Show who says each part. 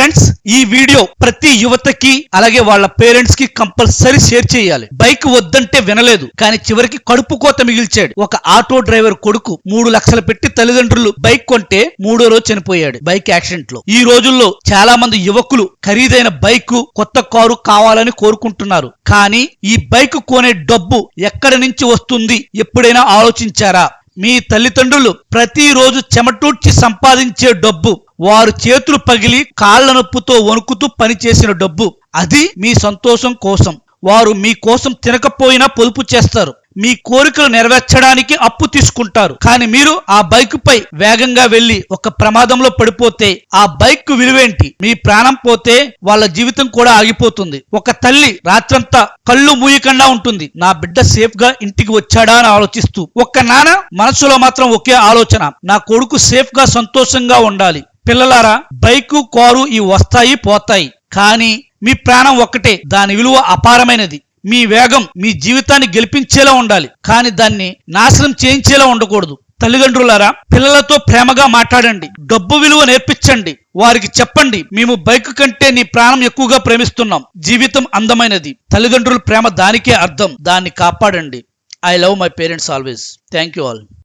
Speaker 1: Friends ఈ video ప్రతి యువతకి అలాగే వాళ్ళ పేరెంట్స్కి కంపల్సరీ షేర్ చేయాలి. బైక్ వద్దంటే వినలేదు కానీ చివరికి కడుపు కోత మిగిల్చాడు. ఒక ఆటో డ్రైవర్ కొడుకు మూడు లక్షలు పెట్టి తల్లిదండ్రులు బైక్ కొంటే మూడో రోజు చనిపోయాడు బైక్ యాక్సిడెంట్లో. ఈ రోజుల్లో చాలా మంది యువకులు ఖరీదైన బైక్ కొత్త కారు కావాలని కోరుకుంటున్నారు. కానీ ఈ బైక్ కొనే డబ్బు ఎక్కడి నుంచి వస్తుంది? ఎప్పుడైనా ఆలోచించారా? మీ తల్లిదండ్రులు ప్రతిరోజు చెమటూడ్చి సంపాదించే డబ్బు వారు చేతులు పగిలి కాళ్ళ నొప్పుతో వణుకుతూ పనిచేసిన డబ్బు. అది మీ సంతోషం కోసం. వారు మీ కోసం తినకపోయినా పొదుపు చేస్తారు. మీ కోరికలు నెరవేర్చడానికి అప్పు తీసుకుంటారు. కానీ మీరు ఆ బైక్ పై వేగంగా వెళ్ళి ఒక ప్రమాదంలో పడిపోతే ఆ బైక్ విలువేంటి? మీ ప్రాణం పోతే వాళ్ళ జీవితం కూడా ఆగిపోతుంది. ఒక తల్లి రాత్రంతా కళ్ళు మూయకుండా ఉంటుంది. నా బిడ్డ సేఫ్గా ఇంటికి వచ్చాడా అని ఆలోచిస్తూ. ఒక్క నాన్న మనసులో మాత్రం ఒకే ఆలోచన. నా కొడుకు సేఫ్గా సంతోషంగా ఉండాలి. పిల్లలారా బైకు కారు ఇవి వస్తాయి పోతాయి. కానీ మీ ప్రాణం ఒక్కటే దాని విలువ అపారమైనది. మీ వేగం మీ జీవితాన్ని గెలిపించేలా ఉండాలి. కానీ దాన్ని నాశనం చేయించేలా ఉండకూడదు. తల్లిదండ్రులారా పిల్లలతో ప్రేమగా మాట్లాడండి. డబ్బు విలువ నేర్పించండి. వారికి చెప్పండి మేము బైక్ కంటే నీ ప్రాణం ఎక్కువగా ప్రేమిస్తున్నాం. జీవితం అందమైనది. తల్లిదండ్రుల ప్రేమ దానికే అర్థం. దాన్ని కాపాడండి. I love my parents always thank you all